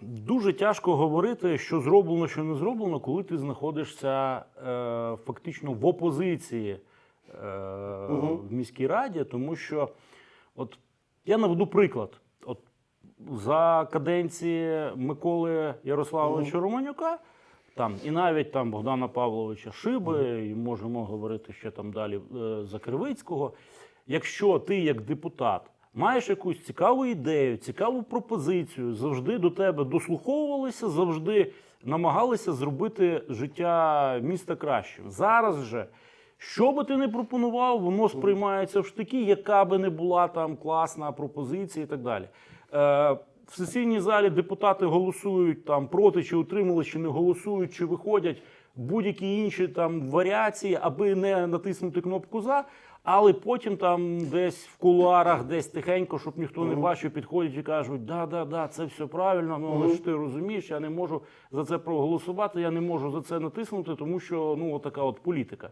дуже тяжко говорити, що зроблено, що не зроблено, коли ти знаходишся е, фактично в опозиції е, в міській раді, тому що, от я наведу приклад. От за каденції Миколи Ярославовича Романюка, там, і навіть там Богдана Павловича Шиби, і можемо говорити ще там далі е, за Кривицького. Якщо ти як депутат маєш якусь цікаву ідею, цікаву пропозицію, завжди до тебе дослуховувалися, завжди намагалися зробити життя міста кращим. Зараз же. Що би ти не пропонував, воно сприймається в штики, яка би не була там класна пропозиція і так далі. Е, в сесійній залі депутати голосують там проти, чи утримались, чи не голосують, чи виходять будь-які інші там варіації, аби не натиснути кнопку за. Але потім там десь в кулуарах, десь тихенько, щоб ніхто не бачив, підходять і кажуть, да, да, да, це все правильно, ну але ж ти розумієш, я не можу за це проголосувати, я не можу за це натиснути, тому що ну така от політика.